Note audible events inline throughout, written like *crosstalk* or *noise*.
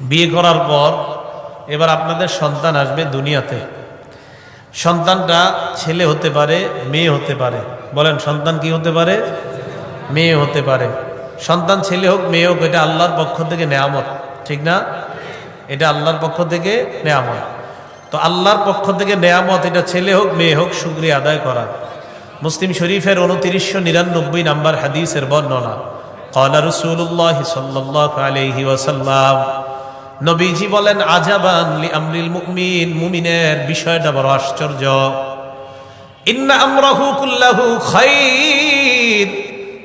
বিয়ে করার পর এবার আপনাদের সন্তান আসবে দুনিয়াতে। সন্তানটা ছেলে হতে পারে, মেয়ে হতে পারে। বলেন, সন্তান কি হতে পারে? মেয়ে হতে পারে। সন্তান ছেলে হোক, মেয়ে হোক, এটা আল্লাহর পক্ষ থেকে নেয়ামত। ঠিক না? এটা আল্লাহর পক্ষ থেকে নেয়ামত। তো আল্লাহর পক্ষ থেকে নেয়ামত, এটা ছেলে হোক, মেয়ে হোক, শুক্রিয়া আদায় করা। মুসলিম শরীফের উনত্রিশশো নিরানব্বই নাম্বার হাদিসের বর্ণনা কলা রসুল্লাহ সাল্লাহ আলহি ওয়াসাল্লাম নবীজি বলেন, আজাবান লি আমরিল মুমিন, মুমিনের বিষয়টা বড় আশ্চর্য। ইন্না আমরাহু কুল্লাহু খাইর।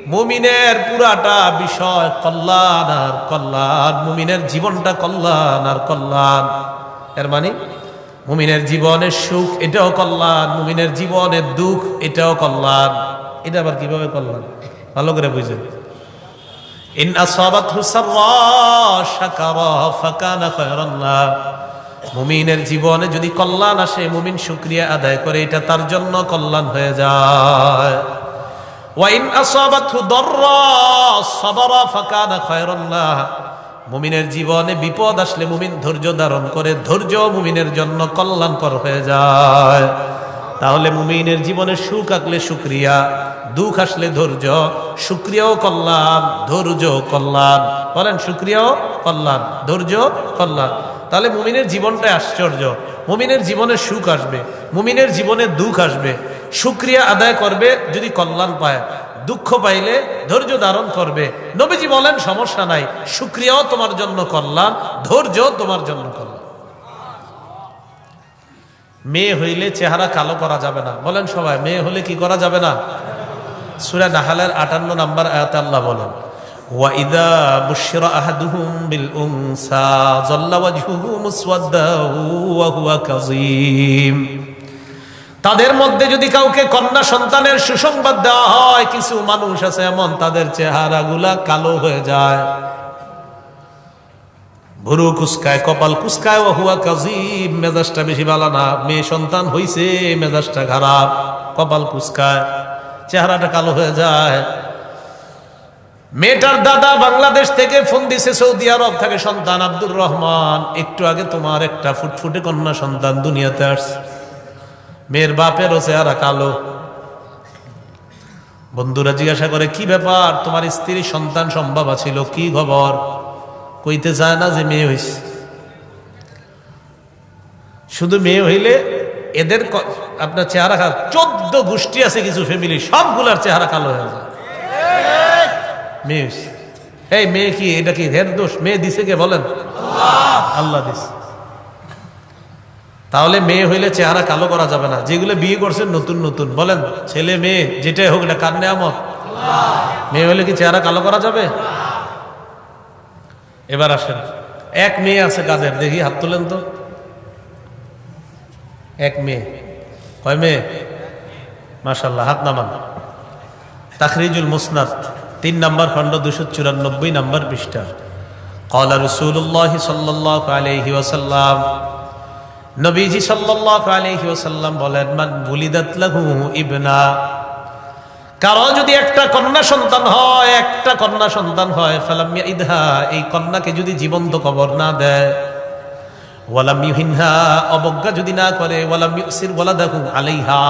মুমিনের পুরাটা বিষয় কল্যাণ আর কল্যাণ, মুমিনের জীবনটা কল্যাণ আর কল্যাণ। এর মানে মুমিনের জীবনের সুখ এটাও কল্যাণ, মুমিনের জীবনের দুঃখ এটাও কল্যাণ। এটা আবার কীভাবে কল্যাণ? ভালো করে বুঝেন। ইন আসাবাতহু সাররা শাকারা ফাকানা খায়রান লাহ মুমিনের জীবনে যদি কল্যাণ আসে, মুমিন শুকরিয়া আদায় করে, এটা তার জন্য কল্যাণ হয়ে যায়। ওয়াইন আসাবাতহু দাররা সাবারা ফাকানা খায়রান লাহ মুমিনের জীবনে বিপদ আসলে মুমিন ধৈর্য ধারণ করে, ধৈর্য মুমিনের জন্য কল্যাণকর হয়ে যায়। তাহলে মুমিনের জীবনে সুখ আসলে শুক্রিয়া দুঃখ আসলে ধৈর্য শুক্রিয়াও কল্যাণ ধৈর্য কল্যাণ। বলেন শুক্রিয়াও কল্যাণ, ধৈর্য কল্যাণ। তাহলে মুমিনের জীবনটাই আশ্চর্য। মুমিনের জীবনে সুখ আসবে, মুমিনের জীবনে দুঃখ আসবে। শুক্রিয়া আদায় করবে যদি কল্যাণ পায়, দুঃখ পাইলে ধৈর্য ধারণ করবে। নবীজি বলেন, সমস্যা নাই শুক্রিয়াও তোমার জন্য কল্যাণ ধৈর্য তোমার জন্য কল্যাণ। মেয়ে হইলে চেহারা কালো করা যাবে না বলেন সবাই মেয়ে হলে কি করা যাবে না সুরা নাহালের আটান্ন নাম্বার আয়াত আল্লাহ বলেন وَإِذَا بُشِّرَ أَحَدُهُم بِالْأُنثَى ظَلَّ وَجْهُهُ مُسْوَدًّا وَهُوَ كَظِيمٌ তাদের মধ্যে যদি কাউকে কন্যা সন্তানের সুসংবাদ দেওয়া হয় কিছু মানুষ আছে এমন তাদের চেহারাগুলা কালো হয়ে যায় ভুরু কুসকায় কপাল কুসকায় হুয়া কাজিম মেজাজটা বেশি ভালো না। মেয়ে সন্তান হইছে, মেজাজটা খারাপ, কপাল কুসকায় চেহারাটা কালো হয়ে যায়। মেয়েটার দাদা বাংলাদেশ থেকে ফোন দিছে, সৌদি আরব থেকে সন্তান আব্দুর রহমান। একটু আগে তোমার একটা ফুটফুটে কন্যা সন্তান দুনিয়াতে আসছে। মেয়ের বাপেরও চেহারা কালো। বন্ধুরা জিজ্ঞাসা করে, কি ব্যাপার? তোমার স্ত্রীর সন্তান সম্ভব ছিল কি খবর? কইতে চায় না যে মেয়ে হইছে। শুধু মেয়ে হইলে এদের আপনার চেহারা খারাপ চোদ্দ গোষ্ঠী আছে কিছু ফ্যামিলি সবগুলার চেহারা কালো হয়ে যায়। মেয়ে। এই মেয়ে কি, এটা কি হের দোষ? মেয়ে দিছে কে বলেন? আল্লাহ দিছে। তাহলে মেয়ে হইলে চেহারা কালো করা যাবে না। যেগুলো বিয়ে করছেন নতুন নতুন, বলেন, ছেলে মেয়ে, যেটাই হোক না, কার নেয়ামত? মেয়ে হইলে কি চেহারা কালো করা যাবে? এবার আসেন। এক মেয়ে আছে কাজের দেখি হাত তোলেন তো। এক মেয়ে। কয় মেয়ে? মাশাল্লাহ হাত নামান। তাখরিজুল মুসনাদ, তিন নম্বর খণ্ড দুশো চুরানব্বই নম্বর পৃষ্ঠা। কলা রসুল্লাহ সাল্লাহ আলহি ওসাল্লাম নবীজি সাল্লাহ আলহি ওসাল্লাম বলেন, মান ভুলিদাত লাহু ইবনা কারও যদি একটা কন্যা সন্তান হয়, একটা কন্যা সন্তান হয়, ফালাম ইদহা এই কন্যাকে যদি জীবন্ত কবর না দেয়, ওয়ালাম ইউহিনহা, অবজ্ঞা যদি না করে, ওয়ালাম ইউসির ওয়ালাদাহু আলাইহা,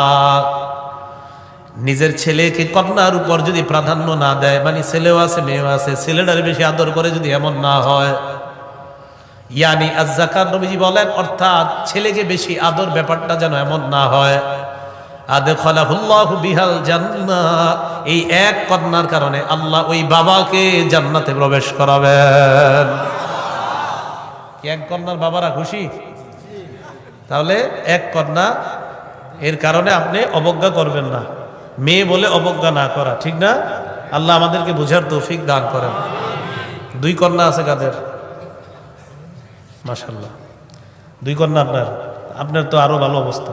নিজের ছেলেকে কন্যার উপর যদি প্রাধান্য না দেয় মানে ছেলেও আছে, মেয়েও আছে, ছেলেটার বেশি আদর করে যদি এমন না হয়, ইয়ানি আজ্জাকার নবীজি বলেন, অর্থাৎ ছেলেকে বেশি আদর ব্যাপারটা যেন এমন না হয়। আদে খলাহুল্লাহু বিহাল জান্নাহ এই এক কন্যার কারণে আল্লাহ ওই বাবাকে জান্নাতে প্রবেশ করাবেন। এক কন্যার বাবারা খুশি? তাহলে এক কন্যা, এর কারণে আপনি অবজ্ঞা করবেন না। মেয়ে বলে অবজ্ঞা না করা, ঠিক না? আল্লাহ আমাদেরকে বুঝার তৌফিক দান করেন। দুই কন্যা আছে কাদের? মাশাল্লাহ দুই কন্যা আপনার। আপনার তো আরও ভালো অবস্থা।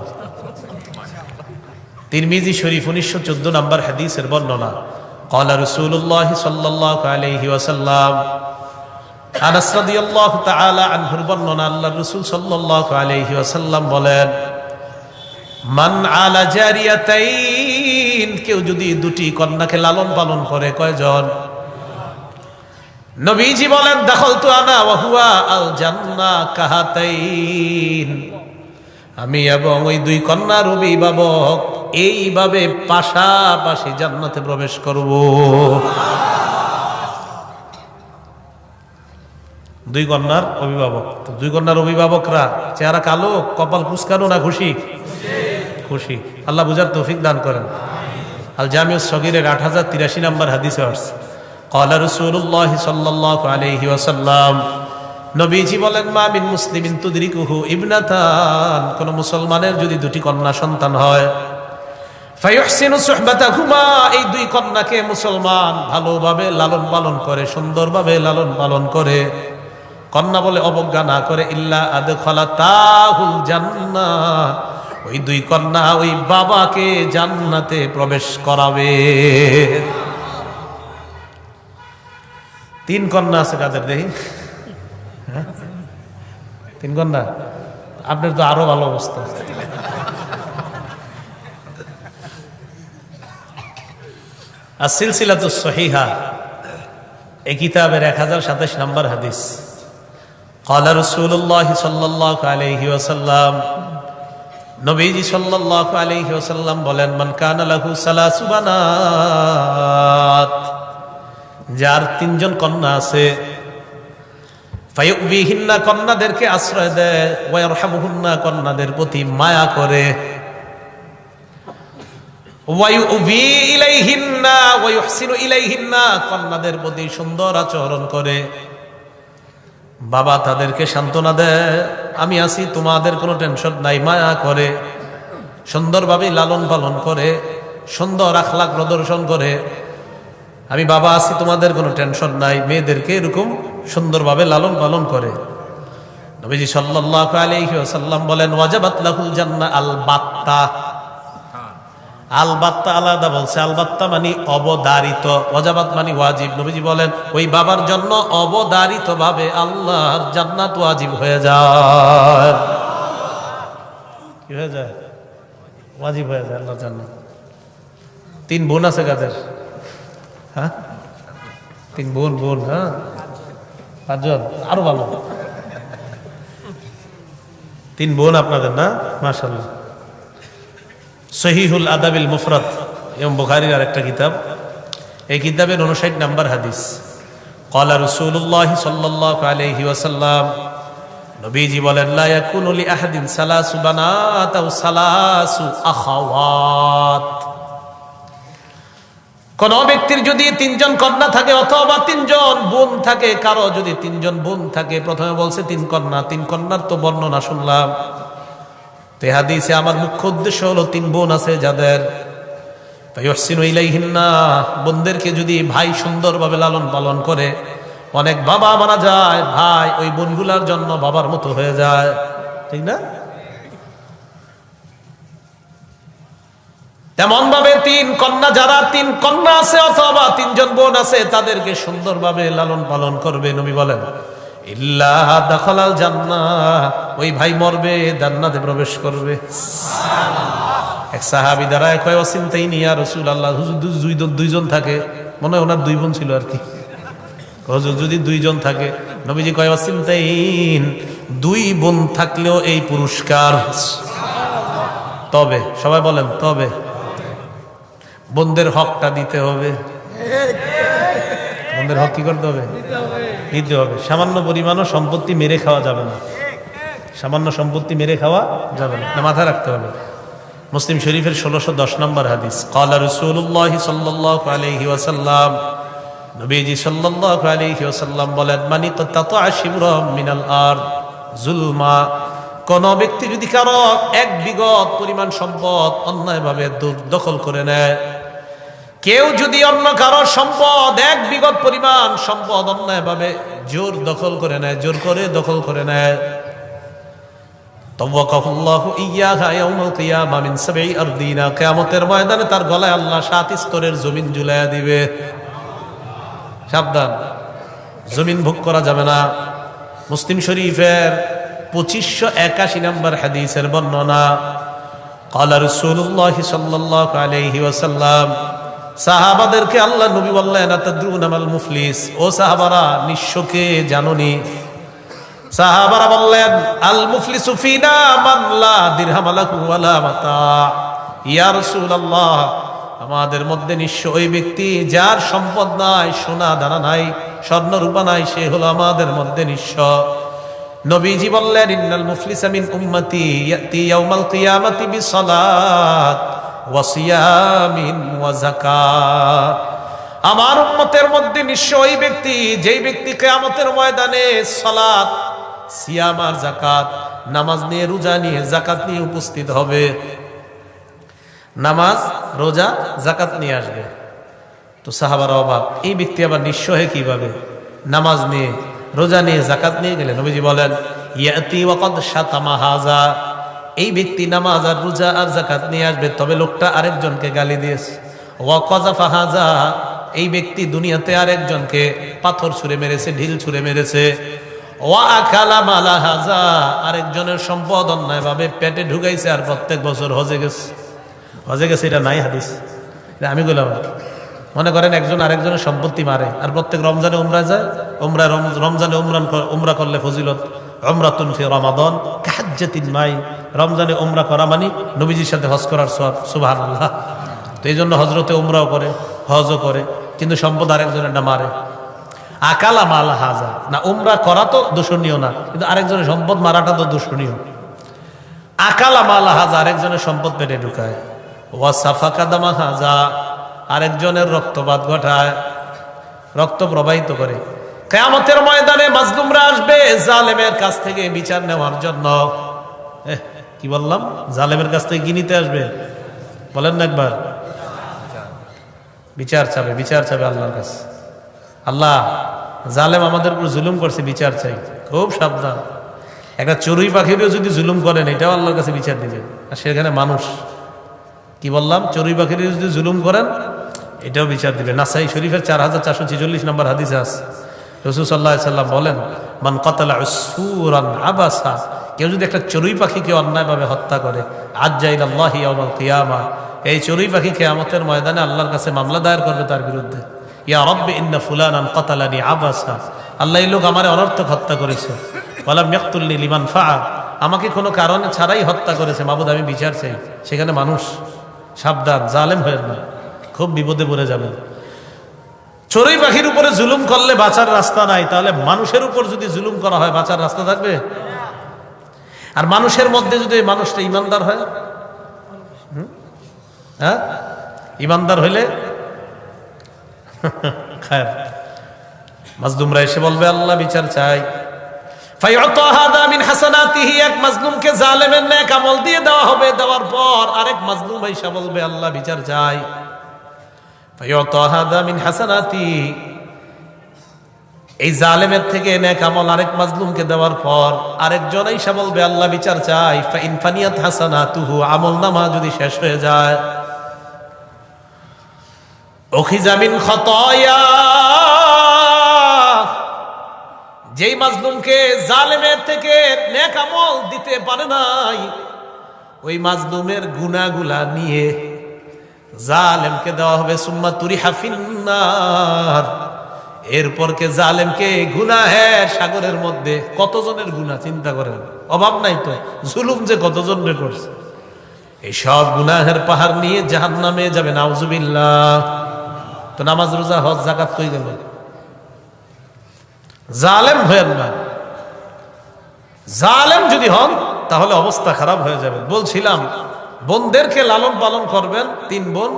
তিরমিজি শরীফ উনিশশো চোদ্দ নম্বর হাদিসের বর্ণনা قال رسول الله صلى الله عليه وسلم আনাস রাদিয়াল্লাহু তাআলা আনহুর বর্ণনা আল্লাহর রাসূল সাল্লাল্লাহু আলাইহি ওয়াসাল্লাম বলেন মান আলা জারিয়াতাইন কেউ যদি দুটি কন্যাকে লালন পালন করে কয়জন নবীজি বলেন দখল তো আনা ওয়াহুয়া আল জান্না কাহাতাইন আমি এবং ওই দুই কন্যা অভিভাবক এইভাবে পাশাপাশি জান্নাতে প্রবেশ করব। দুই কন্যার অভিভাবক। তো দুই কন্যার অভিভাবকরা, চেহারা কালো, কপাল কুসকানো না খুশি? খুশি। আল্লাহ বুঝার তৌফিক দান করেন। আল জামিউ সগিরের আট হাজার তিরাশি নম্বর হাদিস আসছে। কলা রসুল্লাহ সাল্লাহ আলহি ওসাল্লাম নবীজি বলেন, মা মিন মুসলিমিন তুদরিকুহু ইবনাতান। কোন মুসলমানের যদি দুটি কন্যা সন্তান হয় এই দুই কন্যাকে মুসলমান ভালোভাবে লালন পালন করে, সুন্দরভাবে লালন পালন করে। কন্যা বলে অবজ্ঞা না করে, ইল্লা আদখালা তাহুল জান্নাহ ওই দুই কন্যা ওই বাবাকে জান্নাতে প্রবেশ করাবে। তিন কন্যা আছে কাদের দেখি হ্যাঁ? তিন কন্যা আপনার তো আরো ভালো অবস্থা আর সিলসিলা তো সহিহা এই কিতাবের এক হাজার সাতাশ নম্বর হাদিস قال رسول الله صلى الله عليه وسلم নবীজি সাল্লাল্লাহু আলাইহি ওয়াসাল্লাম বলেন মান কানা লাহু সালাসু বানাত যার তিনজন কন্যা আছে ফায়ুবিহিন্না কন্যাদেরকে আশ্রয় দেয় ওয়ারহামুহুন্না কন্যাদের প্রতি মায়া করে। কন্যাদের প্রতি সুন্দর আচরণ করে। বাবা তাদেরকে সান্ত্বনা দেয়, আমি আছি, তোমাদের কোনো টেনশন নাই, মায়া করে। সুন্দরভাবে লালন পালন করে, সুন্দর আখলাক প্রদর্শন করে। আমি বাবা আছি, তোমাদের কোনো টেনশন নাই। মেয়েদেরকে এরকম সুন্দরভাবে লালন পালন করে। নবীজি সাল্লাল্লাহু আলাইহি ওয়াসাল্লাম বলেন, ওয়াজাবাত লাহুল জান্নাহ আল বাত্তা আল বাত্তা আলাদা বলছে। আল বাত্তা মানে অবদারিত। ওয়াজাবাত মানে ওয়াজিব। নবীজি বলেন, ওই বাবার জন্য অবদারিত ভাবে আল্লাহর জান্নাত ওয়াজিব হয়ে যায়। কি হয়ে যায়? ওয়াজিব হয়ে যায় আল্লাহর জান্নাত। তিন বোন আছে কাদের? হ্যাঁ? তিন বোন বোন হ্যাঁ? পাঁচজন, আরও ভালো। তিন বোন আপনাদের না? মার্শাল সহিহুল আদাবিল মুফরাত এবং বুখারির আরেকটা কিতাব। এই কিতাবের উনষাট নাম্বার হাদিস। কলা রসুল্লাহ সাল্লাহ আলহি ওয়াসাল্লাম, নবীজি বলেন, লা ইয়াকুনু লি আহাদিন সালাসু বানাত সালাসু আখাওয়াত। কোন ব্যক্তির যদি তিনজন কন্যা থাকে অথবা তিনজন বোন থাকে, কারও যদি তিনজন বোন থাকে, প্রথমে বলছে তিন কন্যা, তিন কন্যার তো বর্ণনা শুনলাম। তে হাদিসে আমার মুখ্য উদ্দেশ্য হলো তিন বোন আছে যাদের। বোনদেরকে যদি ভাই সুন্দরভাবে লালন পালন করে, অনেক বাবা মারা যায়, ভাই ওই বোনগুলার জন্য বাবার মতো হয়ে যায়। ঠিক না? তেমন ভাবে তিন কন্যা, যারা তিন কন্যা আছে অথবা তিনজন বোন আছে, তাদেরকে সুন্দরভাবে লালন পালন করবে, নবী বলেন। ইল্লাহ দখলাল জান্না ওই ভাই মরবে, জান্নাতে প্রবেশ করবে। এক সাহাবি দাঁড়ায় কয় অচিন্তাই নিয়া রসুল আল্লাহ দুইজন থাকে। মনে হয় ওনার দুই বোন ছিল আর কি। হুজুর যদি দুইজন থাকে, নবীজি কয় অচিন্তাইন দুই বোন থাকলেও এই পুরস্কার। তবে, সবাই বলেন, তবে। বোনদের হকটা দিতে হবে। বন্ধের হক কি করতে হবে? দিতে হবে। সামান্য পরিমাণও সম্পত্তি মেরে খাওয়া যাবে না। সামান্য সম্পত্তি মেরে খাওয়া যাবে না। মাথায় রাখতে হবে। মুসলিম শরীফের ষোলোশো দশ নম্বর হাদিস, কালা রসুল্লাহ সাল্লাহ আলহি ওয়াসাল্লাম। নবীজি সাল্লাহ আলহি ওয়াসাল্লাম বলেন, মানি তত আশিবর মিনাল আর জুলমা। কোন ব্যক্তি যদি কারও এক বিগত পরিমাণ সম্পদ অন্যায়ভাবে দখল করে নেয় কেউ যদি অন্য কারো সম্পদ এক বিগত পরিমাণ সম্পদ অন্যায়ভাবে জোর দখল করে নেয় জোর করে দখল করে নেয় কেয়ামতের ময়দানে তার গলায় আল্লাহ সাত স্তরের জমিন ঝুলাইয়া দিবে সাবধান জমিন ভোগ করা যাবে না মুসলিম শরীফের পঁচিশশো একাশি নম্বর হাদিসের বর্ণনা قال رسول الله صلى الله عليه وسلم সাহাবাদেরকে আল্লাহ নবী বললেন, আতাদ্রুন আমাল মুফলিস? ও সাহাবারা নিঃস্বকে জাননি? সাহাবারা বললেন, আল মুফলিসু ফিনা মান লা দিরহাম লাহু ওয়ালা মাতা। ইয়া রাসূলুল্লাহ, আমাদের মধ্যে নিঃস্ব ওই ব্যক্তি, যার সম্পদ নাই, সোনা দানা নাই, স্বর্ণ রূপা নাই, সে হলো আমাদের মধ্যে নিঃস্ব। নবীজি বললেন, ইন্নাল মুফলিসা মিন উম্মতি, ইয়াতি ইয়াউমাল কিয়ামাতি বিসসালাত। ওয়া সিয়ামিন ওয়া আমার উম্মতের মধ্যে ওই ব্যক্তি, যেই ব্যক্তি কিয়ামতের ময়দানে সালাত, সিয়াম আর যাকাত, নামাজ নিয়ে রোজা নিয়ে যাকাত নিয়ে উপস্থিত হবে। নামাজ, রোজা জাকাত নিয়ে আসবে। তো সাহাবার অভাব এই ব্যক্তি আবার নিঃস্ব হয়ে কীভাবে? নামাজ নিয়ে, রোজা নিয়ে জাকাত নিয়ে গেলে নবীজি বলেন, ইয়াতি ওয়াকাদ শাতামা হাজা। এই ব্যক্তি নামাজ আর রোজা আর জাকাত নিয়ে আসবে, তবে লোকটা আরেকজনকে গালি দিয়েছে। ওয়াকাজাফা হাজা এই ব্যক্তি দুনিয়াতে আরেকজনকে পাথর ছুঁড়ে মেরেছে, ঢিল ছুঁড়ে মেরেছে। ওয়া মালা আরেকজনের সম্পদ অন্যায়ভাবে পেটে ঢুকাইছে আর প্রত্যেক বছর হজে গেছে। হজে গেছে, এটা নাই হাদিস। আমি বললাম মনে করেন একজন আরেকজনের সম্পত্তি মারে, আর প্রত্যেক রমজানে উমরা যায়, উমরা রম- রমজানে উমরান উমরা করলে ফজিলত। অমরাতুন ফি রমাদন কাহাজ্জাতিন মাই। রমজানে উমরা করা মানে নবীজির সাথে হজ করার সব সুবাহ আল্লাহ তো এই জন্য হজরতে উমরাও করে, হজও করে, কিন্তু সম্পদ আরেকজনের না মারে। আকালা মাল হাজা। না, উমরা করা তো দূষণীয় না, কিন্তু আরেকজনের সম্পদ মারাটা তো দূষণীয়। আকালা মালা হাজা আরেকজনের সম্পদ পেটে ঢুকায়। ওয়া সাফা কাদামা হাজা। আরেকজনের রক্তপাত ঘটায়। রক্ত প্রবাহিত করে। কেয়ামতের ময়দানে মাজলুমরা আসবে জালেমের কাছ থেকে বিচার নেওয়ার জন্য। কি বললাম? জালেমের কাছ থেকে কি নিতে আসবে? বলেন না একবার। বিচার চাবে বিচার চাবে আল্লাহর কাছে। আল্লাহ, জালেম আমাদের উপর জুলুম করছে, বিচার চাই। খুব সাবধান। একটা চড়ুই পাখিরও যদি জুলুম করেন, এটাও আল্লাহর কাছে বিচার দিবে। আর সেখানে মানুষ। কি বললাম? চড়ুই পাখির যদি জুলুম করেন, এটাও বিচার দিবে। নাসাই শরীফের চার হাজার চারশো ছেচল্লিশ নম্বর হাদিস আছে। রসুল সাল্লাহ বলেন, মান কতলা সুরান আবাসা কেউ যদি একটা চড়ুই পাখিকে অন্যায়ভাবে হত্যা করে আজ যাই আল্লাহি কিয়ামা এই চড়ুই পাখি কেয়ামতের ময়দানে আল্লাহর কাছে মামলা দায়ের করবে তার বিরুদ্ধে। ইয়া রব্বে ইন্না ফুলানান কতালানি আবাসা আল্লাহ এই লোক আমার অনর্থক হত্যা করেছে। বলাম ইয়াক্তুল্লি লিমান ফা আমাকে কোনো কারণে ছাড়াই হত্যা করেছে, মাবুদ আমি বিচার চাই। সেখানে মানুষ সাবধান, জালেম হয়ে না খুব বিপদে পড়ে যাবেন। চড়ুই পাখির উপরে জুলুম করলে বাঁচার রাস্তা নাই। তাহলে মানুষের উপর যদি জুলুম করা হয়, বাঁচার রাস্তা থাকবে? আর মানুষের মধ্যে যদি মানুষটা ইমানদার হয়? হ্যাঁ? ইমানদার হইলে? *laughs* খায়ের। মাজলুমরা এসে বলবে, আল্লাহ বিচার চাই। মাজলুমকে আমল দিয়ে দেওয়া হবে। দেওয়ার পর আরেক মাজলুম এসে বলবে, আল্লাহ বিচার চাই। এই জালেমের থেকে নেক আরেক মাজলুমকে দেওয়ার পর আরেকজন এসে বলবে, আল্লাহ বিচার চাই। ফাইন ফানিয়াত হাসানাতুহু, আমল নামা যদি শেষ হয়ে যায়। অখিজামিন খতয়া। যেই মাজলুমকে জালেমের থেকে নেক আমল দিতে পারে নাই, ওই মাজলুমের গুনাগুলা নিয়ে জালেমকে দেওয়া হবে, সুম্মা তুরি হাফিন্নার এরপর কে জালেমকে গুনাহের সাগরের মধ্যে, কতজনের গুনাহ, চিন্তা করেন? অভাব নাই তো? জুলুম যে কতজন রে করছে? এই সব গুনাহের পাহাড় নিয়ে জাহান নামে যাবে, নাউজুবিল্লাহ। তো নামাজ, রোজা, হজ জাকাত কই গেল? জালেম হয়েন না। জালেম যদি হন, তাহলে অবস্থা খারাপ হয়ে যাবে। বলছিলাম বোনদেরকে লালন পালন করবেন, তিন বোন,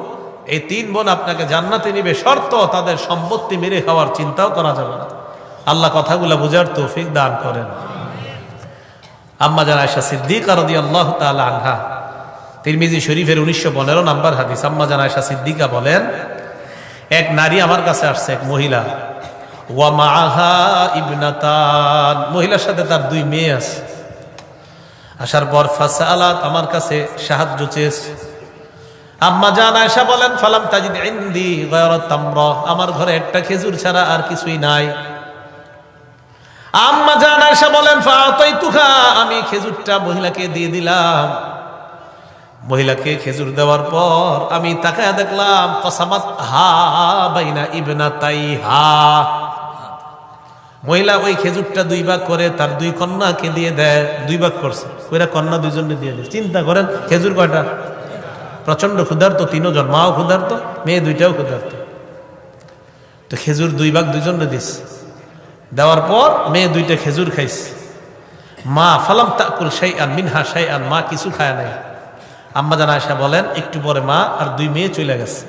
এই তিন বোন আপনাকে জান্নাতে নিবে, শর্ত তাদের সম্পত্তি মেরে খাওয়ার চিন্তাও করা যাবে না। আল্লাহ কথাগুলো বুঝার তৌফিক দান করেন। আম্মা জান আয়সা সিদ্দিকা রদি আল্লাহ তাআলা আনহা, তিরমিজি শরীফের উনিশশো পনেরো নাম্বার হাদিস। আম্মা জান আয়সা সিদ্দিকা বলেন, এক নারী আমার কাছে আসছে, এক মহিলা। ওয়া মাহা ইবনাতান, মহিলার সাথে তার দুই মেয়ে আছে। আসার পর ফাসালাত আমার কাছে সাহায্য চেয়েছে। আম্মা জান আয়সা বলেন, ফালাম তাজিদ ইন্দি গয়রাত তামরা আমার ঘরে একটা খেজুর ছাড়া আর কিছুই নাই। আম্মা জান আয়সা বলেন ফাতাইতুহা আমি খেজুরটা মহিলাকে দিয়ে দিলাম। মহিলাকে খেজুর দেওয়ার পর আমি তাকায় দেখলাম, কসামাত হা বাইনা ইবনা তাই হা মহিলা ওই খেজুরটা দুই ভাগ করে তার দুই কন্যাকে দিয়ে দেয়, দুই ভাগ করছে। ওইরা কন্যা দুইজনকে দিয়ে দেয়। চিন্তা করেন, খেজুর কয়টা? প্রচণ্ড ক্ষুধার্ত তিনজন মাও ক্ষুধার্ত, মেয়ে দুইটাও ক্ষুধার্ত। তো খেজুর দুই ভাগ দুইজনে দিস দেওয়ার পর মেয়ে দুইটা খেজুর খাইছে। মা, ফালাম তাকুল সাই আন মিনহা সাই আন মা কিছু খায় নাই। আম্মা জানা আয়সা বলেন, একটু পরে মা আর দুই মেয়ে চলে গেছে।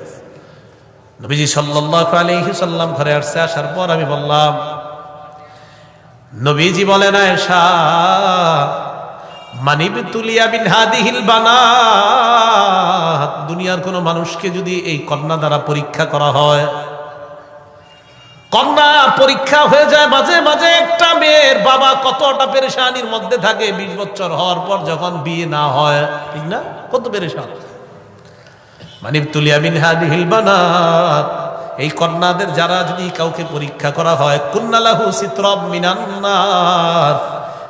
নবীজি সাল্লাল্লাহু আলাইহি সাল্লাম ঘরে আসছে, আসার পর আমি বললাম নবীজি বলেন, আয়েশা, মানিব তুলিয়া বিন হাদিহিল দুনিয়ার কোন মানুষকে যদি এই কন্যা দ্বারা পরীক্ষা করা হয়, কন্যা পরীক্ষা হয়ে যায় মাঝে মাঝে একটা মেয়ের বাবা কতটা পেরেশানির মধ্যে থাকে, বিশ বছর হওয়ার পর যখন বিয়ে না হয়, ঠিক না? কত পেরেশান। মানিব তুলিয়া বিন হাদিহিল এই কন্যাদের যারা যদি কাউকে পরীক্ষা করা হয়, কুন্নালাহু চিত্রব মিনান্নার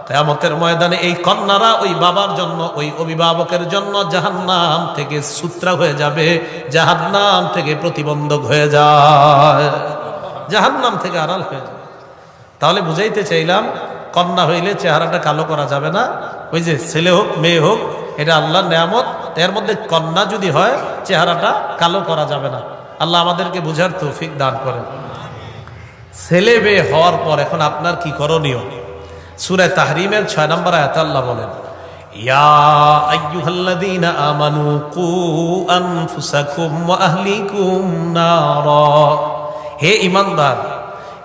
কেয়ামতের ময়দানে এই কন্যারা ওই বাবার জন্য, ওই অভিভাবকের জন্য জাহান্নাম থেকে সূত্রা হয়ে যাবে, জাহান্নাম থেকে প্রতিবন্ধক হয়ে যায়, জাহান্নাম থেকে আড়াল হয়ে যায়। তাহলে বুঝাইতে চাইলাম, কন্যা হইলে চেহারাটা কালো করা যাবে না। ওই যে ছেলে হোক, মেয়ে হোক, এটা আল্লাহর নেয়ামত। এর মধ্যে কন্যা যদি হয়, চেহারাটা কালো করা যাবে না। আল্লাহ আমাদেরকে বোঝার তৌফিক দান করেন। ছেলে মেয়ে হওয়ার পর এখন আপনার কি করণীয়? সুরায় তাহরিমের ছয় নম্বর আয়াত আল্লাহ বলেন আমানু কু হে ইমানদার,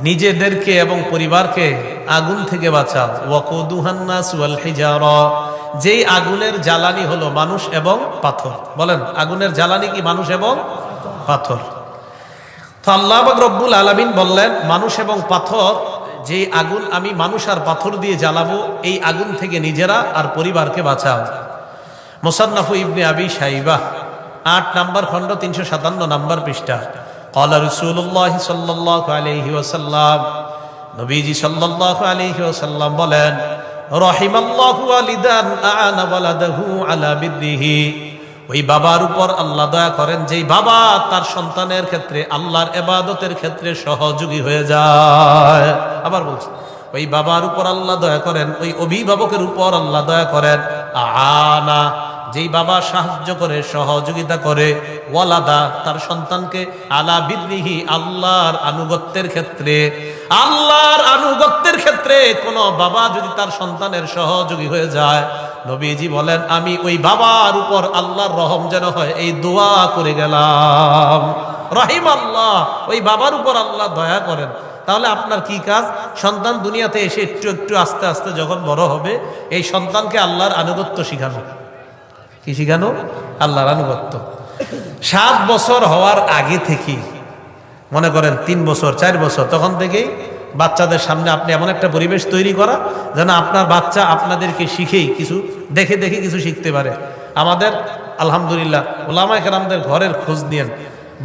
নিজেদেরকে এবং পরিবারকে আগুন থেকে বাঁচাও। যেই আগুনের জ্বালানি হলো মানুষ এবং পাথর। বলেন, আগুনের জ্বালানি কি মানুষ এবং পাথর। তো আল্লাহ রব্বুল আলামিন বললেন, মানুষ এবং পাথর যে আগুন আমি মানুষ আর পাথর দিয়ে জ্বালাবো, এই আগুন থেকে নিজেরা আর পরিবারকে বাঁচাও। মোসান্নাফু ইবনে আবি সাইবা আট নাম্বার খণ্ড, তিনশো সাতান্ন নাম্বার পৃষ্ঠা। কলা রসুল্লাহ সাল্লাহ আলহি ওসাল্লাম নবীজি সাল্লাহ আলহি ওসাল্লাম বলেন, রহিমাল্লাহু আলিদান আলা বিদ্রিহি। ওই বাবার উপর আল্লাহ দয়া করেন, যেই বাবা তার সন্তানের ক্ষেত্রে, আল্লাহর এবাদতের ক্ষেত্রে সহযোগী হয়ে যায়। আবার বলছি, ওই বাবার উপর আল্লাহ দয়া করেন, ওই অভিভাবকের উপর আল্লাহ দয়া করেন। আনা যেই বাবা সাহায্য করে, সহযোগিতা করে, ওয়ালাদা তার সন্তানকে, আলা বিদ্রিহি আল্লাহর আনুগত্যের ক্ষেত্রে, আল্লাহর আনুগত্যের ক্ষেত্রে কোন বাবা যদি তার সন্তানের সহযোগী হয়ে যায়, নবীজি বলেন, আমি ওই বাবার উপর আল্লাহর রহম যেন হয়, এই দোয়া করে গেলাম। রহিম আল্লাহ ওই বাবার উপর আল্লাহ দয়া করেন। তাহলে আপনার কি কাজ? সন্তান দুনিয়াতে এসে একটু একটু আস্তে আস্তে যখন বড় হবে, এই সন্তানকে আল্লাহর আনুগত্য শিখানো। কি শিখানো? আল্লাহর আনুগত্য। সাত বছর হওয়ার আগে থেকেই, মনে করেন তিন বছর, চার বছর, তখন থেকেই বাচ্চাদের সামনে আপনি এমন একটা পরিবেশ তৈরি করা যেন আপনার বাচ্চা আপনাদেরকে শিখেই কিছু, দেখে দেখে কিছু শিখতে পারে। আমাদের, আলহামদুলিল্লাহ ওলামা একরামদের ঘরের খোঁজ নিয়েন।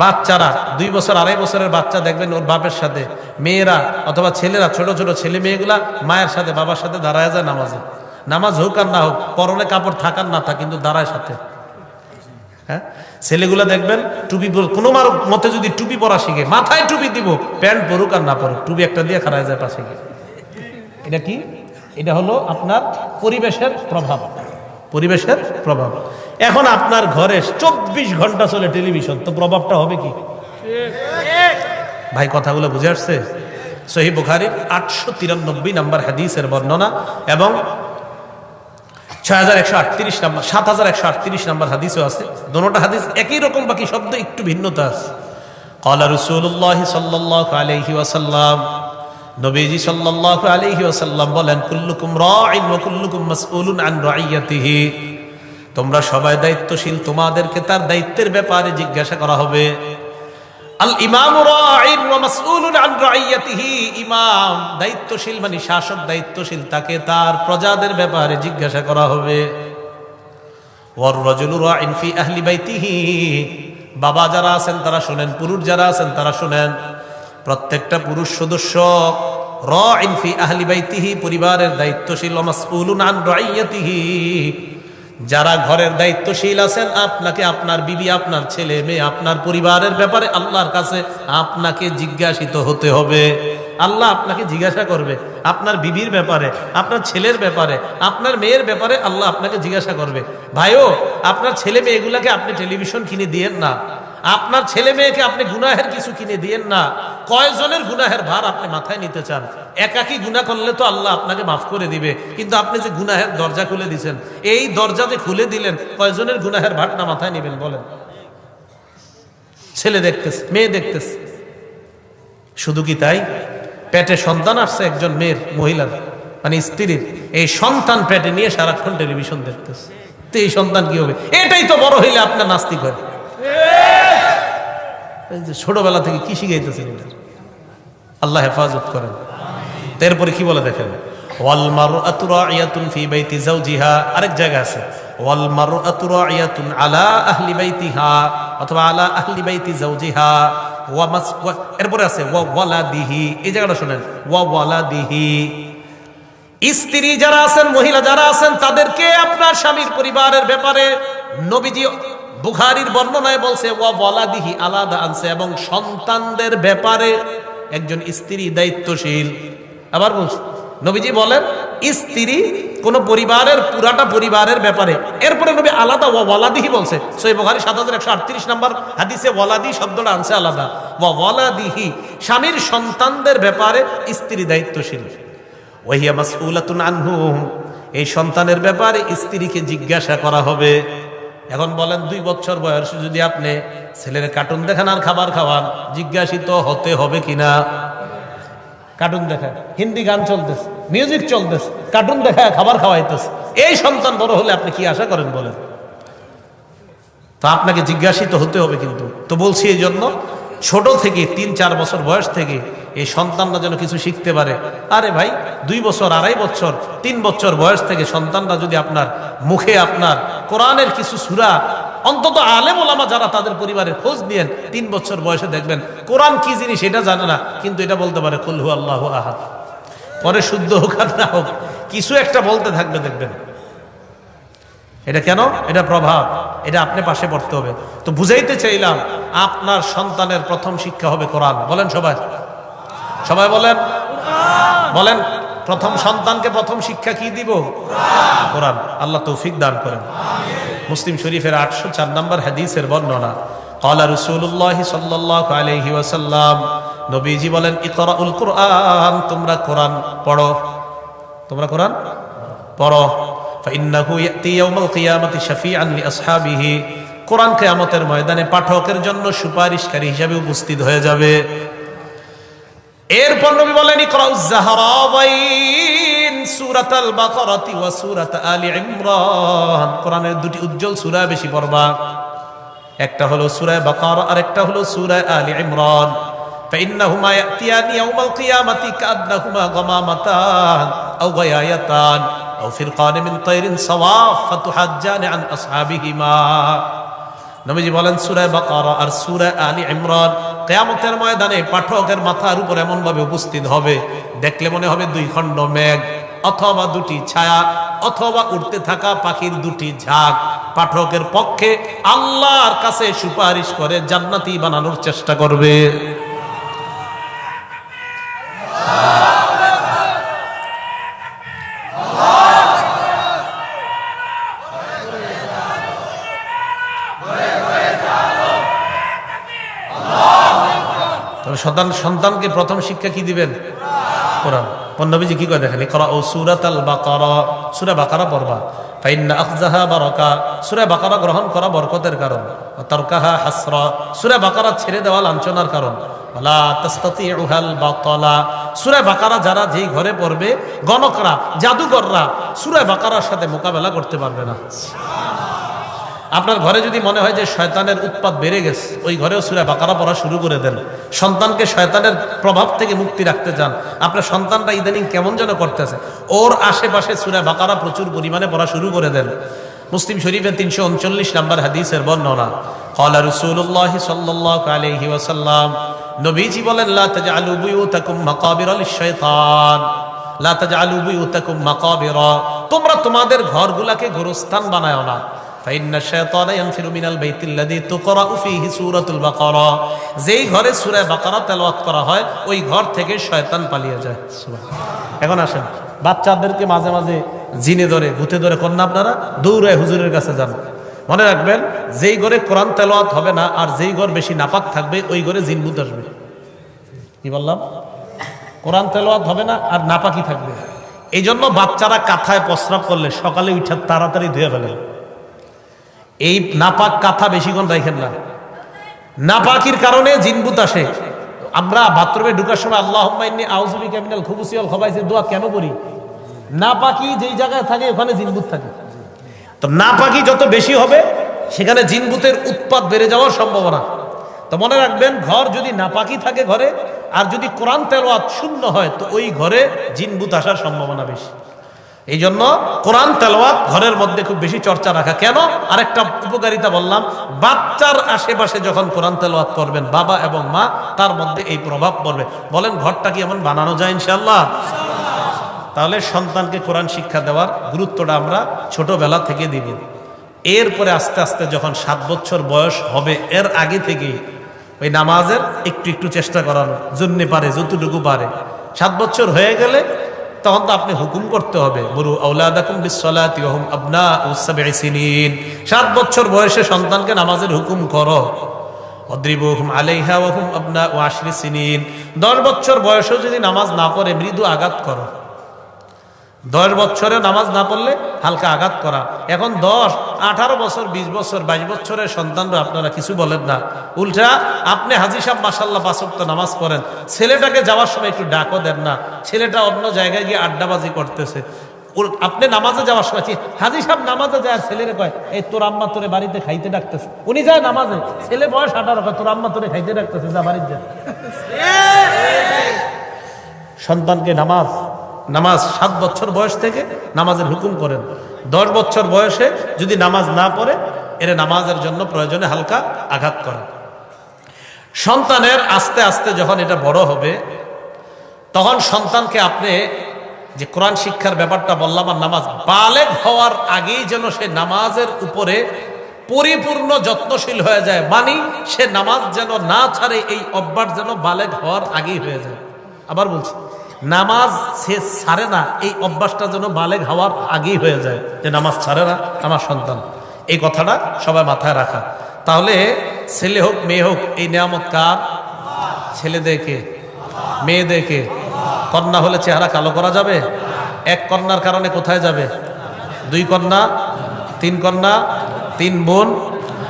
বাচ্চারা, দুই বছর, আড়াই বছরের বাচ্চা দেখবেন ওর বাপের সাথে। মেয়েরা অথবা ছেলেরা, ছোট ছোট ছেলে মেয়েগুলা মায়ের সাথে, বাবার সাথে দাঁড়ায় যায় নামাজে। নামাজ হোক আর না হোক, পরনে কাপড় থাকার না থাক, কিন্তু দাঁড়ায় সাথে। হ্যাঁ? ছেলেগুলো দেখবেন, টুপি কোনো মার মতে যদি টুপি পরা শিখে, মাথায় টুপি দিব, প্যান্ট পরুক আর না পরুক, টুপি একটা দিয়ে খারায় যায় পাশে গিয়ে। এটা কি? এটা হলো আপনার পরিবেশের প্রভাব। পরিবেশের প্রভাব। এখন আপনার ঘরে চব্বিশ ঘণ্টা চলে টেলিভিশন, তো প্রভাবটা হবে কি? ভাই, কথাগুলো বুঝে আসছে? সহি বুখারির আটশো তিরানব্বই নাম্বার হাদিসের বর্ণনা এবং ছয় হাজার নাম্বার সাত হাজার একশো আটত্রিশ হাদিসও আছে। দোনোটা হাদিস বাকি শব্দ একটু ভিন্নতা আছে। বলেন, কুল্লুকুম তোমরা সবাই দায়িত্বশীল, তোমাদেরকে তার দায়িত্বের ব্যাপারে জিজ্ঞাসা করা হবে। আল ইমাম ইমাম দায়িত্বশীল মানে শাসক দায়িত্বশীল, তাকে তার প্রজাদের ব্যাপারে জিজ্ঞাসা করা হবে। বাবা যারা আছেন তারা শুনেন, পুরুষ যারা আছেন তারা শুনেন। প্রত্যেকটা পুরুষ সদস্য রাইন ফি আহলি বাইতিহি, পরিবারের দায়িত্বশীল। ওয়া মাসউলুন আন রাইয়াতিহি যারা ঘরের দায়িত্বশীল আছেন, আপনাকে আপনার বিবি, আপনার ছেলে, মেয়ে, আপনার পরিবারের ব্যাপারে আল্লাহর কাছে আপনাকে জিজ্ঞাসিত হতে হবে। আল্লাহ আপনাকে জিজ্ঞাসা করবে আপনার বিবির ব্যাপারে, আপনার ছেলের ব্যাপারে, আপনার মেয়ের ব্যাপারে আল্লাহ আপনাকে জিজ্ঞাসা করবে। ভাইও, আপনার ছেলে মেয়েগুলাকে আপনি টেলিভিশন কিনে দিয়েন না। আপনার ছেলে মেয়েকে আপনি গুনাহের কিছু কিনে দিয়েন না। কয়জনের গুনাহের ভার আপনি মাথায় নিতে চান? একাকি গুনাহ করলে তো আল্লাহ আপনাকে মাফ করে দিবে। কিন্তু আপনি যে গুনাহের দরজা খুলে দিছেন, এই দরজা যে খুলে দিলেন, কয়জনের গুনাহের ভারটা মাথায় নেবেন বলেন? ছেলে দেখতেছে, মেয়ে দেখতেছে। শুধু কি তাই? পেটে সন্তান আসছে একজন মেয়ের, মহিলার মানে স্ত্রীর। এই সন্তান পেটে নিয়ে সারাক্ষণ টেলিভিশন দেখতেছে। তো এই সন্তান কি হবে? এটাই তো বড় হইলে আপনার নাস্তিক হয়। ছোটবেলা থেকে কি শিখাইতেছেন এটা? আল্লাহ হেফাজত করেন। এরপরে কি বলে দেখেন? ওয়াল মারআতু রাইয়াতুন ফি বাইতি আরেক জায়গা আছে। ওয়াল মারআতু রাইয়াতুন আলা অথবা আলা ওয়া মাস এরপরে আছে এই জায়গাটা ওয়া স্ত্রী যারা আছেন, মহিলা যারা আছেন, তাদেরকে আপনার স্বামীর পরিবারের ব্যাপারে নবীজি বুখারির বর্ণনায় বলছে, ওয়া ওয়ালাদিহি আলাদা আনছে এবং সন্তানদের ব্যাপারে একজন স্ত্রী দায়িত্বশীল। আবার নবীজি বলেন, স্ত্রী কোন পরিবারের, পুরাটা পরিবারের ব্যাপারে। এরপরে নবী আলাদা ওয়া ওয়ালাদিহি বলছে। সই সাত হাজার একশো আটত্রিশ নম্বর হাদিসে ওয়ালাদি শব্দটা আনছে আলাদা। ওয়া ওয়ালাদিহি, স্বামীর সন্তানদের ব্যাপারে স্ত্রী দায়িত্বশীল। ওয়াহিয়া মাসউলাতুন আনহুম এই সন্তানের ব্যাপারে স্ত্রীকে জিজ্ঞাসা করা হবে। এখন বলেন দুই বছর বয়সে যদি আপনি ছেলের কার্টুন দেখান আর খাবার খাওয়ান, জিজ্ঞাসিত হতে হবে কিনা? কার্টুন দেখা। হিন্দি গান চলতেছে মিউজিক চলতেছে, কার্টুন দেখা খাবার খাওয়াইতেছে। এই সন্তান বড় হলে আপনি কি আশা করেন বলেন? তা আপনাকে জিজ্ঞাসিত হতে হবে কিন্তু। তো বলছি এই জন্য ছোট থেকে তিন, চার বছর বয়স থেকে এই সন্তানরা যেন কিছু শিখতে পারে। আরে ভাই, দুই বছর, আড়াই বছর, তিন বছর বয়স থেকে সন্তানরা যদি আপনার মুখে আপনার কোরআনের কিছু সুরা, অন্তত আলেম ওলামা যারা তাদের পরিবারের খোঁজ নিয়েন, তিন বছর বয়সে দেখবেন কোরআন কি জিনিস এটা জানে না, কিন্তু এটা বলতে পারে কুলহু আল্লাহ আহাদ। পরে শুদ্ধ হোক আর না হোক, কিছু একটা বলতে থাকবে দেখবেন। এটা কেন? এটা প্রভাব। এটা আপনি পাশে পড়তে হবে। তো বুঝাইতে চাইলাম, আপনার সন্তানের প্রথম শিক্ষা হবে কোরআন। বলেন সবাই। সবাই বলেন। বলেন, প্রথম সন্তানকে প্রথম শিক্ষা কি দিব? কোরআন। আল্লাহ তৌফিক দান করেন। মুসলিম শরীফের আটশো চার নম্বর হাদিসের বর্ণনা। কলা রসুল্লাহ সাল্লাহ আলহি নবীজি বলেন, ইকরাউল কোরআন, তোমরা কোরআন পড়ো। তোমরা কোরআন? পড়ো। فإنه يأتي يوم القيامة شفيعا لأصحابه কোরআন কিয়ামতের ময়দানে পাঠকের জন্য সুপারিশকারী হিসাবে উপস্থিত হয়ে যাবে এরপর নবী বলেন ইকরাউজ জাহরাবাইন সূরাতাল বাকারাতি ওয়া সূরাত আলি ইমরান কোরআনের দুটি উজ্জ্বল সূরা বেশি পড়বা একটা হলো সূরা বাকারা আর একটা হলো সূরা আলি ইমরান فإنهما يأتيان يوم القيامة كأنهما غمامتان أو غيايتان أو فرقان من طير صواف فتحجان عن أصحابهما নবীজি বলেন সুরায় বাকারা আর সুরায় আলী ইমরান কেয়ামতের ময়দানে পাঠকের মাথার উপর এমন ভাবে উপস্থিত হবে দেখলে মনে হবে দুই খণ্ড মেঘ অথবা দুটি ছায়া অথবা উঠতে থাকা পাখির দুটি ঝাঁক পাঠকের পক্ষে আল্লাহর কাছে সুপারিশ করে জান্নাতি বানানোর চেষ্টা করবে সন্তান, সন্তানকে প্রথম শিক্ষা কি দিবেন? কোরআন। পন্নবীজি কি করে দেখেন? করা ও সুরাত আল বাকারা। সুরা বাকারা পড়বা। সুরা বাকারা গ্রহণ করা বরকতের কারণ। বাকারা ছেড়ে দেওয়া লাঞ্ছনার কারণ। সূরা বাকারা যারা যেই ঘরে পড়বে, গণকরা, জাদুকররা সূরা বাকারার সাথে মোকাবেলা করতে পারবে না। আপনার ঘরে যদি মনে হয় যে শয়তানের উৎপাত বেড়ে গেছে, ওই ঘরেও সুরা বাকারা পড়া শুরু করে দেন। সন্তানকে শয়তানের প্রভাব থেকে মুক্তি রাখতে চান। আপনার সন্তানটা ইদানিং কেমন যেন করতেছে। ওর আশেপাশে সুরা বাকারা প্রচুর পরিমাণে পড়া শুরু করে দেন। মুসলিম শরীফের তিনশো উনচল্লিশ নাম্বার হাদিসের বর্ণনা কলা রসুল্লাহ সাল্লাহ ওসাল্লাম নবীজি বলেন, লা তোমরা তোমাদের ঘরগুলাকে গোরস্থান বানায় না। فإن الشيطان ينفر من البيت الذي تقرأ فيه سورة البقرة যেই ঘরে সূরা বাকারা তেলাওয়াত করা হয় ওই ঘর থেকে শয়তান পালিয়ে যায় সুবহান। এখন আসেন বাচ্চাদেরকে মাঝে মাঝে জিনে ধরে ভূতে ধরে কন্যা আপনারা দৌড়ায় হুজুরের কাছে যান মনে রাখবেন যেই ঘরে কোরআন তেলাওয়াত হবে না আর যেই ঘর বেশি নাপাক থাকবে ওই ঘরে জিন ভূত আসবে কি বললাম কোরআন তেলাওয়াত হবে না আর নাপাকি থাকবে এই জন্য বাচ্চারা কাঁথায় প্রস্রাব করলে সকালে উঠে তাড়াতাড়ি ধুয়ে ফেলে এই নাপাক কাঁথা বেশিক্ষণ রাখেন না। নাপাকির কারণে জিনবুত আসে। আমরা বাথরুমে ঢুকার সময় আল্লাহ আউজুবি ক্যামিনাল খুবুসিয়াল খবাইছে দোয়া কেন করি? নাপাকি যেই জায়গায় থাকে ওখানে জিনবুত থাকে। তো নাপাকি যত বেশি হবে, সেখানে জিনবুতের উৎপাদ বেড়ে যাওয়ার সম্ভাবনা। তো মনে রাখবেন, ঘর যদি নাপাকি থাকে ঘরে, আর যদি কোরআন তেলাওয়াত শূন্য হয়, তো ওই ঘরে জিনবুত আসার সম্ভাবনা বেশি। এই জন্য কোরআন তেলাওয়াত ঘরের মধ্যে খুব বেশি চর্চা রাখা। কেন? আরেকটা উপকারিতা বললাম, বাচ্চার আশেপাশে যখন কোরআন তেলাওয়াত করবেন, বাবা এবং মা, তার মধ্যে এই প্রভাব পড়বে। বলেন, ঘরটা কি এমন বানানো যায় ইনশাল্লাহ তাহলে সন্তানকে কোরআন শিক্ষা দেওয়ার গুরুত্বটা আমরা ছোটবেলা থেকে দিব। এরপরে আস্তে আস্তে যখন সাত বছর বয়স হবে, এর আগে থেকেই ওই নামাজের একটু একটু চেষ্টা করানো, জন্য পারে, যতটুকু পারে। সাত বছর হয়ে গেলে তখন তো আপনি হুকুম করতে হবে, মুরু আউলাদাকুম বিসসালাতি ওয়া হুম আবনা সাত বছর বয়সে সন্তানকে নামাজের হুকুম করো। অদ্রিবহুম আলাইহা ওয়া হুম আবনা ওয়া আশরি সিনিন। দশ বছর বয়সেও যদি নামাজ না পড়ে, মৃদু আঘাত করো। দশ বছরে নামাজ না পড়লে হালকা আঘাত করা। এখন দশ আঠারো বছর বিশ বছর বাইশ বছরের সন্তানরা আপনারা কিছু বলেন না। উল্টা আপনি হাজি সাহেব মাসাল্লাহ বাসক্ত নামাজ পড়েন। ছেলেটাকে যাওয়ার সময় একটু ডাকও দেন না। ছেলেটা অন্য জায়গায় গিয়ে আড্ডাবাজি করতেছে। আপনি নামাজে যাওয়ার সময় কি, হাজি সাহেব নামাজে যায় ছেলেরে কয় এই তোর আম্মা তোরে বাড়িতে খাইতে ডাকতেছে। উনি যায় নামাজে। ছেলে বয়স আঠারো কয় তোর আম্মা তোরে খাইতে ডাকতেছে যা বাড়িতে সন্তানকে নামাজ নামাজ সাত বছর বয়স থেকে নামাজের হুকুম করেন। দশ বছর বয়সে যদি নামাজ না পড়ে, এর নামাজের জন্য প্রয়োজনে হালকা আঘাত করেন। সন্তানের আস্তে আস্তে যখন এটা বড় হবে, তখন সন্তানকে আপনি যে কোরআন শিক্ষার ব্যাপারটা বললাম আর নামাজ বালেক হওয়ার আগেই যেন সে নামাজের উপরে পরিপূর্ণ যত্নশীল হয়ে যায়, মানি সে নামাজ যেন না ছাড়ে, এই অভ্যাস যেন বালেক হওয়ার আগেই হয়ে যায়। আবার বলছি নামাজ সে ছাড়ে না, এই অভ্যাসটা যেন বালেগ হওয়ার আগেই হয়ে যায় যে নামাজ ছাড়ে না, আমার সন্তান। এই কথাটা সবাই মাথায় রাখা। তাহলে ছেলে হোক, মেয়ে হোক, এই নিয়ামত কার? ছেলেদেরকে, মেয়েদেরকে। কন্যা হলে চেহারা কালো করা যাবে? এক কন্যার কারণে কোথায় যাবে? দুই কন্যা, তিন কন্যা, তিন বোন,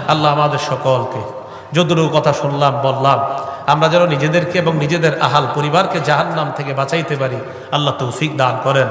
আল্লাহ আমাদের সকলকে যতটুকু কথা শুনলাম, বললাম, আমরা যেন নিজেদেরকে এবং নিজেদের আহাল পরিবারকে জাহান্নাম থেকে বাঁচাইতে পারি। আল্লাহ তৌফিক দান করেন।